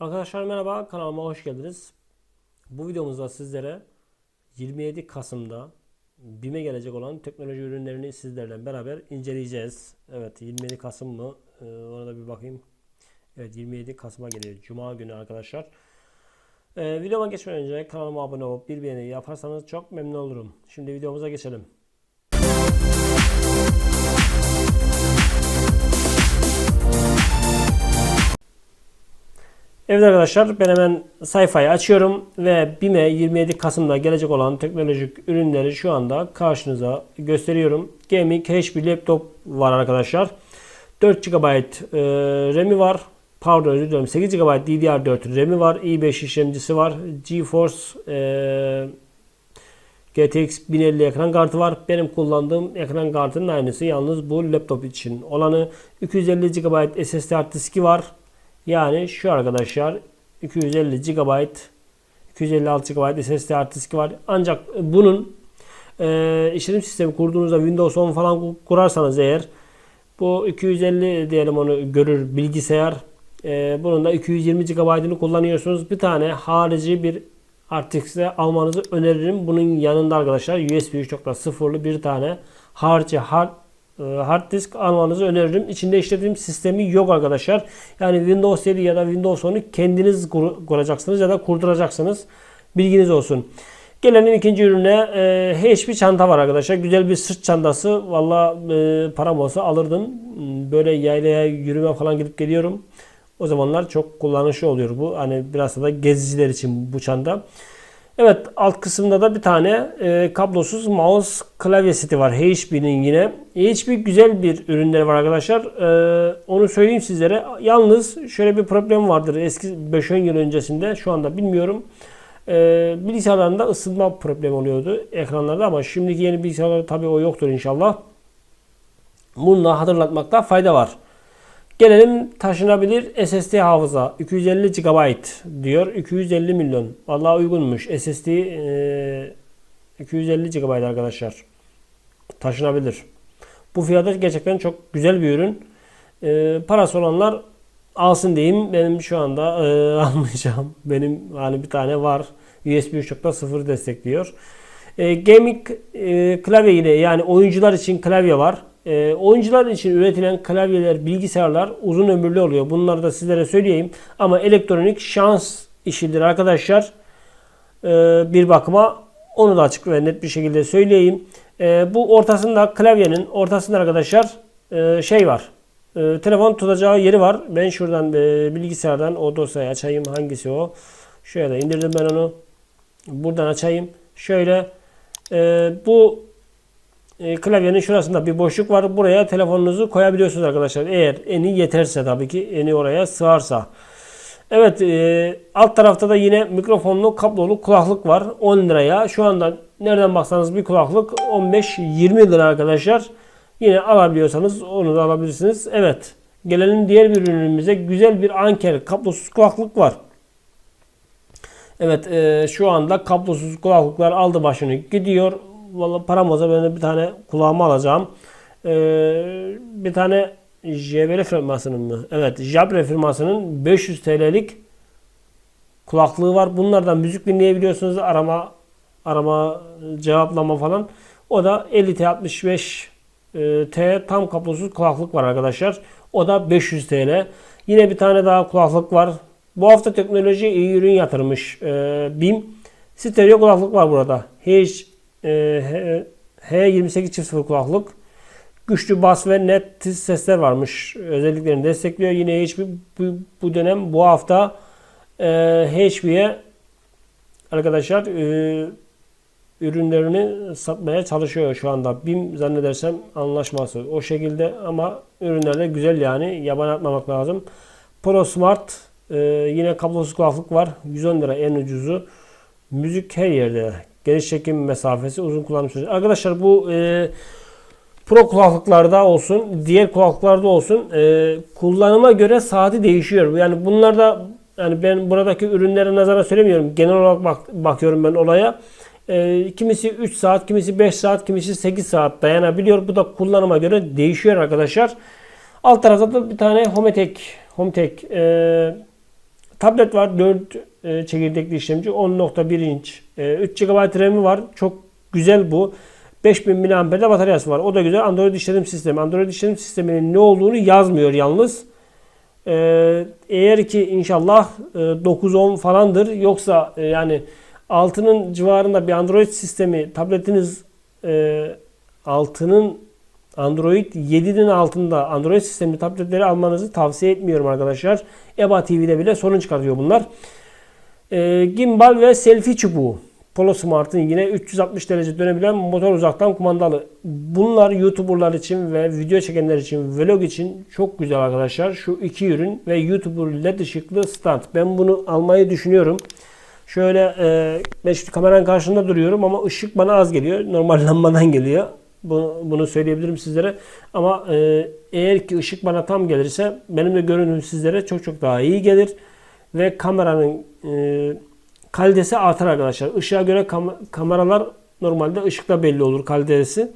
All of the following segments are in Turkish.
Arkadaşlar merhaba kanalıma hoş geldiniz. Bu videomuzda sizlere 27 Kasım'da BİM'e gelecek olan teknoloji ürünlerini sizlerle beraber inceleyeceğiz. Evet 27 Kasım mı? Ee, ona da bir bakayım. Evet 27 Kasım'a geliyor. Cuma günü arkadaşlar. Ee, videoma geçmeden önce kanalıma abone olup bir beğeni yaparsanız çok memnun olurum. Şimdi videomuza geçelim. Evet arkadaşlar ben hemen sayfayı açıyorum ve BİM'e 27 Kasım'da gelecek olan teknolojik ürünleri şu anda karşınıza gösteriyorum. Gaming HP laptop var arkadaşlar. 4 GB e, RAM'i var. Pardon özür dilerim 8 GB DDR4 RAM'i var. i5 işlemcisi var. GeForce e, GTX 1050 ekran kartı var. Benim kullandığım ekran kartının aynısı. Yalnız bu laptop için olanı 250 GB SSD hard diski var. Yani şu arkadaşlar 250 GB 256 GB SSD hard diski var. Ancak bunun e, işletim sistemi kurduğunuzda Windows 10 falan kurarsanız eğer bu 250 diyelim onu görür bilgisayar. E, bunun da 220 GB'ını kullanıyorsunuz. Bir tane harici bir RTX'de almanızı öneririm. Bunun yanında arkadaşlar USB 3.0'lı bir tane harici hard hard disk almanızı öneririm. İçinde işletim sistemi yok arkadaşlar. Yani Windows 7 ya da Windows 10'u kendiniz kur- kuracaksınız ya da kurduracaksınız. Bilginiz olsun. Gelelim ikinci ürüne. E, HP çanta var arkadaşlar. Güzel bir sırt çantası. Valla e, param olsa alırdım. Böyle yaylaya yürüme falan gidip geliyorum. O zamanlar çok kullanışlı oluyor bu. Hani biraz da geziciler için bu çanta. Evet alt kısımda da bir tane e, kablosuz mouse klavye seti var. HP'nin yine. HP güzel bir ürünleri var arkadaşlar. E, onu söyleyeyim sizlere. Yalnız şöyle bir problem vardır. Eski 5-10 yıl öncesinde şu anda bilmiyorum. E, bilgisayarlarında ısınma problemi oluyordu ekranlarda ama şimdiki yeni bilgisayarlarda tabii o yoktur inşallah. Bunu da hatırlatmakta fayda var. Gelelim taşınabilir SSD hafıza 250 GB diyor. 250 milyon. Vallahi uygunmuş. SSD e, 250 GB arkadaşlar. Taşınabilir. Bu fiyata gerçekten çok güzel bir ürün. E, parası olanlar alsın diyeyim. Benim şu anda e, almayacağım. Benim hani bir tane var. USB 3.0 destekliyor. E, gaming e, klavye yine yani oyuncular için klavye var. E, oyuncular için üretilen klavyeler, bilgisayarlar uzun ömürlü oluyor. Bunları da sizlere söyleyeyim. Ama elektronik şans işidir arkadaşlar. E, bir bakıma onu da açık ve net bir şekilde söyleyeyim. E, bu ortasında klavyenin ortasında arkadaşlar e, şey var. E, telefon tutacağı yeri var. Ben şuradan e, bilgisayardan o dosyayı açayım. Hangisi o? Şöyle indirdim ben onu. Buradan açayım. Şöyle e, bu e, klavyenin şurasında bir boşluk var. Buraya telefonunuzu koyabiliyorsunuz arkadaşlar. Eğer eni yeterse tabii ki eni oraya sığarsa. Evet e, alt tarafta da yine mikrofonlu kablolu kulaklık var 10 liraya. Şu anda nereden baksanız bir kulaklık 15-20 lira arkadaşlar. Yine alabiliyorsanız onu da alabilirsiniz. Evet gelelim diğer bir ürünümüze. Güzel bir Anker kablosuz kulaklık var. Evet e, şu anda kablosuz kulaklıklar aldı başını gidiyor. Vallahi param olsa ben de bir tane kulağıma alacağım. E, bir tane JBL firmasının mı? Evet Jabre firmasının 500 TL'lik kulaklığı var. Bunlardan müzik dinleyebiliyorsunuz. Arama arama cevaplama falan. O da 50T65 e, T tam kablosuz kulaklık var arkadaşlar. O da 500 TL. Yine bir tane daha kulaklık var. Bu hafta teknoloji iyi ürün yatırmış. E, BİM. Stereo kulaklık var burada. Hiç e, H28 çift sıfır kulaklık. Güçlü bas ve net sesler varmış. Özelliklerini destekliyor. Yine HP bu, bu dönem bu hafta e, HP'ye arkadaşlar e, ürünlerini satmaya çalışıyor şu anda. BİM zannedersem anlaşması o şekilde ama ürünler de güzel yani yaban atmamak lazım. Pro Smart e, yine kablosuz kulaklık var. 110 lira en ucuzu. Müzik her yerde. Geniş çekim mesafesi, uzun kullanım süresi. Arkadaşlar bu e, Pro kulaklıklarda olsun, diğer kulaklıklarda olsun e, kullanıma göre saati değişiyor. Yani bunlarda yani ben buradaki ürünlere nazara söylemiyorum. Genel olarak bak, bakıyorum ben olaya. E, kimisi 3 saat, kimisi 5 saat, kimisi 8 saat dayanabiliyor. Bu da kullanıma göre değişiyor arkadaşlar. Alt tarafta da bir tane Hometek, Hometek e, tablet var 4 e, çekirdekli işlemci 10.1 inç. E, 3 GB RAM'i var. Çok güzel bu. 5000 mAh'de bataryası var. O da güzel. Android işletim sistemi. Android işletim sisteminin ne olduğunu yazmıyor yalnız. Ee, eğer ki inşallah e, 9-10 falandır. Yoksa e, yani 6'nın civarında bir Android sistemi tabletiniz e, 6'nın Android 7'nin altında Android sistemli tabletleri almanızı tavsiye etmiyorum arkadaşlar. EBA TV'de bile sorun çıkartıyor bunlar. E, gimbal ve selfie çubuğu. Polo Smart'ın yine 360 derece dönebilen motor uzaktan kumandalı. Bunlar YouTuber'lar için ve video çekenler için, vlog için çok güzel arkadaşlar. Şu iki ürün ve YouTuber led ışıklı stand. Ben bunu almayı düşünüyorum. Şöyle e, ben şimdi kameranın karşısında duruyorum ama ışık bana az geliyor. Normal lambadan geliyor. Bunu, söyleyebilirim sizlere. Ama e, eğer ki ışık bana tam gelirse benim de görünüm sizlere çok çok daha iyi gelir. Ve kameranın e, kalitesi artar arkadaşlar. Işığa göre kam- kameralar normalde ışıkta belli olur kalitesi.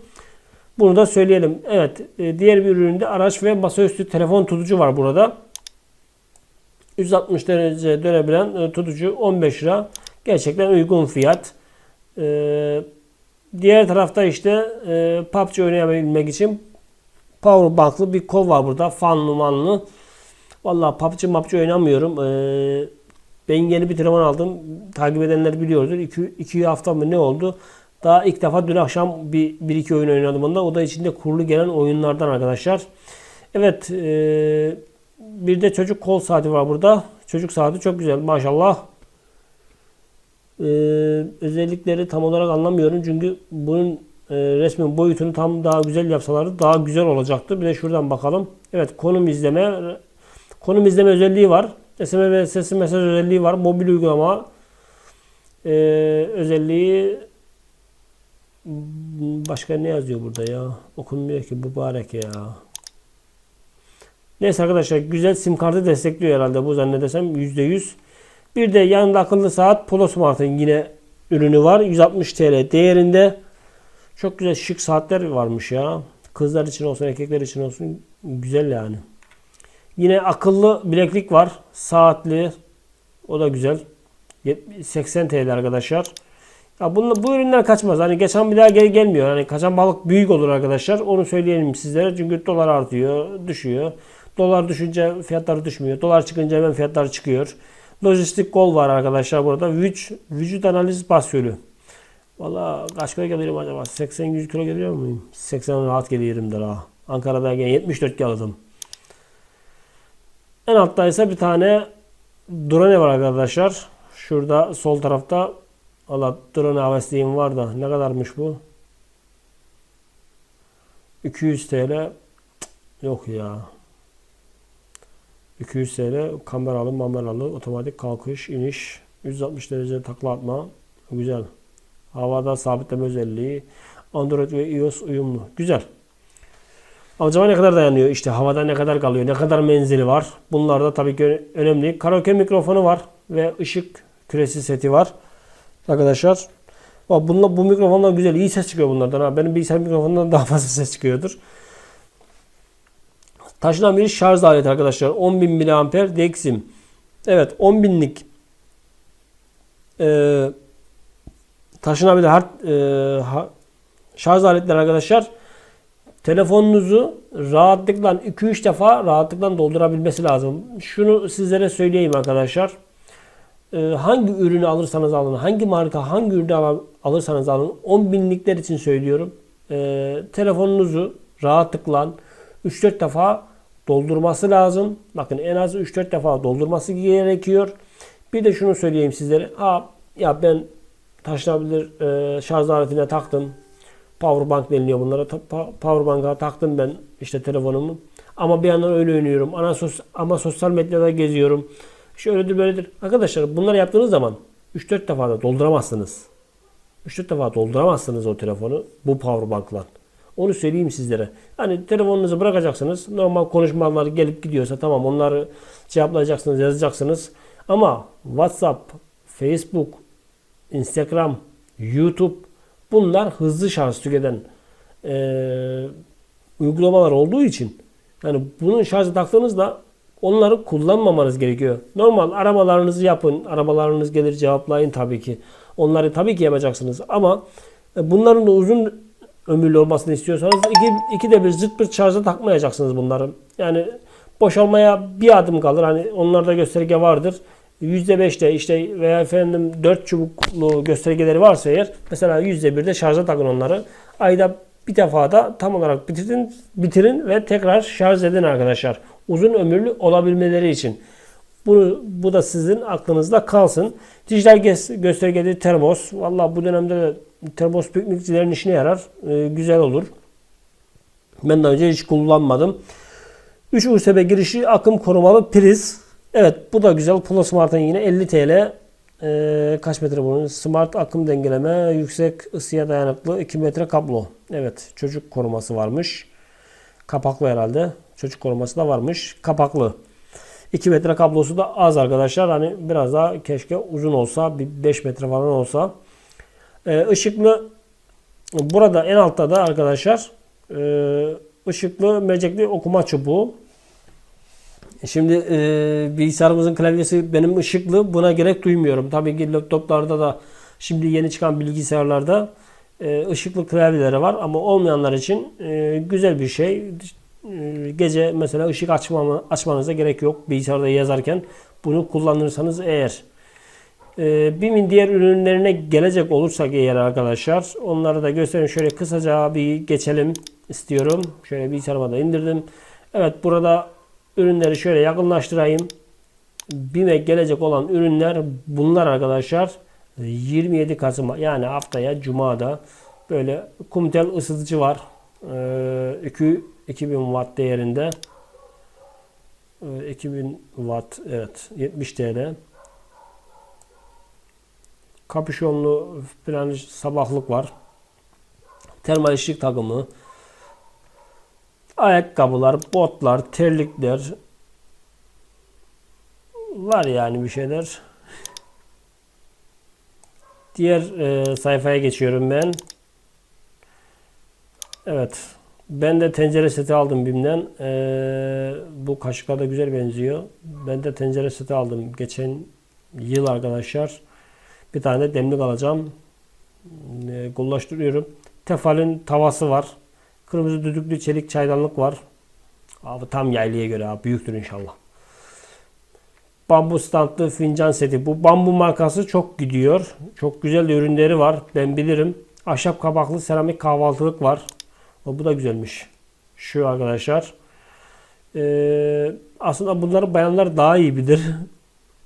Bunu da söyleyelim. Evet, e, diğer bir üründe araç ve masaüstü telefon tutucu var burada. 160 derece dönebilen tutucu 15 lira. Gerçekten uygun fiyat. E, diğer tarafta işte e, PUBG oynayabilmek için power banklı bir kol var burada. Fanlı manlı. Vallahi PUBG PUBG oynamıyorum. E, ben yeni bir telefon aldım. Takip edenler biliyordur. 2 hafta mı ne oldu? Daha ilk defa dün akşam bir, bir iki oyun oynadım onda. O da içinde kurulu gelen oyunlardan arkadaşlar. Evet. E, bir de çocuk kol saati var burada. Çocuk saati çok güzel maşallah. Ee, özellikleri tam olarak anlamıyorum. Çünkü bunun e, resmin boyutunu tam daha güzel yapsalardı daha güzel olacaktı. Bir de şuradan bakalım. Evet konum izleme konum izleme özelliği var. SMS ve sesli mesaj özelliği var. Mobil uygulama e, özelliği başka ne yazıyor burada ya? Okunmuyor ki mübarek ya. Neyse arkadaşlar güzel sim kartı destekliyor herhalde bu zannedersem %100. Bir de yanında akıllı saat Polo Smart'ın yine ürünü var. 160 TL değerinde. Çok güzel şık saatler varmış ya. Kızlar için olsun erkekler için olsun güzel yani. Yine akıllı bileklik var. Saatli. O da güzel. 80 TL arkadaşlar. Ya bunun, bu ürünler kaçmaz. Hani geçen bir daha geri gelmiyor. Hani kaçan balık büyük olur arkadaşlar. Onu söyleyelim sizlere. Çünkü dolar artıyor, düşüyor. Dolar düşünce fiyatları düşmüyor. Dolar çıkınca hemen fiyatlar çıkıyor. Lojistik kol var arkadaşlar burada. Vüc, vücut analiz basölü. Valla kaç kilo geliyorum acaba? 80-100 kilo geliyor muyum? 80 rahat geliyorum da ha. Ankara'da 74 geldim. En altta ise bir tane drone var arkadaşlar. Şurada sol tarafta Allah drone havesliğim var da ne kadarmış bu? 200 TL. Yok ya. 200 TL kameralı mameralı otomatik kalkış iniş 160 derece takla atma. Güzel. Havada sabitleme özelliği Android ve iOS uyumlu. Güzel. Acaba ne kadar dayanıyor? İşte havada ne kadar kalıyor ne kadar menzili var? Bunlar da tabii ki önemli. Karaoke mikrofonu var ve ışık küresi seti var. Arkadaşlar Bunlar, bu mikrofonlar güzel. İyi ses çıkıyor bunlardan ha. benim bilgisayar mikrofonundan daha fazla ses çıkıyordur Taşınan bir şarj aleti arkadaşlar. 10.000 mAh Dexim. Evet 10.000'lik e, taşınabilir hard, e, ha, şarj aletleri arkadaşlar. Telefonunuzu rahatlıkla 2-3 defa rahatlıkla doldurabilmesi lazım. Şunu sizlere söyleyeyim arkadaşlar. E, hangi ürünü alırsanız alın, hangi marka, hangi ürünü alırsanız alın. 10 binlikler için söylüyorum. E, telefonunuzu rahatlıkla 3-4 defa doldurması lazım. Bakın en az 3-4 defa doldurması gerekiyor. Bir de şunu söyleyeyim sizlere. Ha ya ben taşınabilir e, şarj aletine taktım. Powerbank deniliyor bunlara. Powerbank'a taktım ben işte telefonumu. Ama bir yandan öyle oynuyorum. Ana sos ama sosyal medyada geziyorum. Şöyledir böyledir. Arkadaşlar bunları yaptığınız zaman 3-4 defa da dolduramazsınız. 3-4 defa dolduramazsınız o telefonu bu powerbank'la. Onu söyleyeyim sizlere. Hani telefonunuzu bırakacaksınız. Normal konuşmalar gelip gidiyorsa tamam onları cevaplayacaksınız, yazacaksınız. Ama WhatsApp, Facebook, Instagram, YouTube bunlar hızlı şarj tüketen e, uygulamalar olduğu için yani bunun şarjı taktığınızda onları kullanmamanız gerekiyor. Normal aramalarınızı yapın. Arabalarınız gelir cevaplayın tabii ki. Onları tabii ki yapacaksınız ama e, bunların da uzun ömürlü olmasını istiyorsanız iki, iki de bir zırt pırt şarja takmayacaksınız bunları. Yani boşalmaya bir adım kalır. Hani onlarda gösterge vardır. %5'te işte veya efendim 4 çubuklu göstergeleri varsa eğer mesela %1'de şarja takın onları. Ayda bir defa da tam olarak bitirin, bitirin ve tekrar şarj edin arkadaşlar. Uzun ömürlü olabilmeleri için. Bu, bu da sizin aklınızda kalsın. Dijital gö- göstergeli termos. Valla bu dönemde de termos piknikçilerin işine yarar. Ee, güzel olur. Ben daha önce hiç kullanmadım. 3 USB girişi akım korumalı priz. Evet bu da güzel. Pro Smart'ın yine 50 TL. Ee, kaç metre bunun? Smart akım dengeleme, yüksek ısıya dayanıklı 2 metre kablo. Evet çocuk koruması varmış. Kapaklı herhalde. Çocuk koruması da varmış. Kapaklı. 2 metre kablosu da az arkadaşlar. Hani biraz daha keşke uzun olsa. Bir 5 metre falan olsa. Ee, ışıklı burada en altta da arkadaşlar e, ışıklı mercekli okuma çubuğu. Şimdi e, bilgisayarımızın klavyesi benim ışıklı. Buna gerek duymuyorum. Tabii ki laptoplarda da şimdi yeni çıkan bilgisayarlarda e, ışıklı klavyeleri var ama olmayanlar için e, güzel bir şey. E, gece mesela ışık açmama, açmanıza gerek yok bilgisayarda yazarken. Bunu kullanırsanız eğer. E, BİM'in diğer ürünlerine gelecek olursak eğer arkadaşlar onları da göstereyim. Şöyle kısaca bir geçelim istiyorum. Şöyle bilgisayarıma da indirdim. Evet burada ürünleri şöyle yakınlaştırayım. BİM'e gelecek olan ürünler bunlar arkadaşlar. 27 Kasım yani haftaya Cuma'da böyle kumtel ısıtıcı var. Ee, 2 2000 watt değerinde. Ee, 2000 watt evet 70 TL. Kapüşonlu falan sabahlık var. Termal ışık takımı. Ayakkabılar, botlar, terlikler. Var yani bir şeyler. Diğer e, sayfaya geçiyorum ben. Evet. Ben de tencere seti aldım BİM'den. E, bu kaşıklar da güzel benziyor. Ben de tencere seti aldım. Geçen yıl arkadaşlar. Bir tane de demlik alacağım. E, kullaştırıyorum. Tefal'in tavası var. Kırmızı düdüklü çelik çaydanlık var. Abi tam yaylaya göre abi. Büyüktür inşallah. Bambu standlı fincan seti. Bu bambu markası çok gidiyor. Çok güzel ürünleri var. Ben bilirim. Ahşap kabaklı seramik kahvaltılık var. Bu da güzelmiş. Şu arkadaşlar. Ee, aslında bunları bayanlar daha iyi bilir.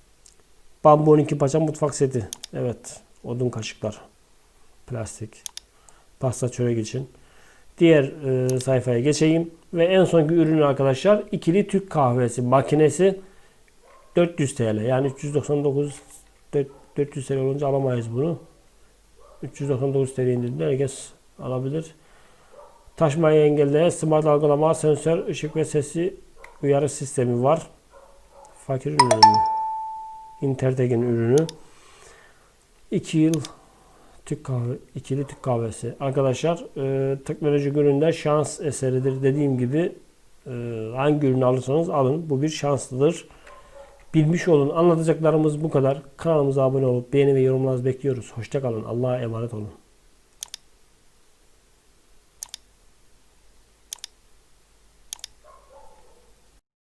Bambu 12 paça mutfak seti. Evet. Odun kaşıklar. Plastik. Pasta çörek için. Diğer e, sayfaya geçeyim. Ve en sonki ürün arkadaşlar ikili Türk kahvesi makinesi 400 TL. Yani 399 400 TL olunca alamayız bunu. 399 TL indirdiler. Herkes alabilir. Taşmayı engelleyen smart algılama, sensör, ışık ve sesi uyarı sistemi var. Fakir ürünü. Intertek'in ürünü. 2 yıl Türk kahve, ikili Türk kahvesi. Arkadaşlar e, teknolojik ürünler şans eseridir. Dediğim gibi e, hangi ürünü alırsanız alın. Bu bir şanslıdır. Bilmiş olun. Anlatacaklarımız bu kadar. Kanalımıza abone olup beğeni ve yorumlarınızı bekliyoruz. Hoşçakalın. Allah'a emanet olun.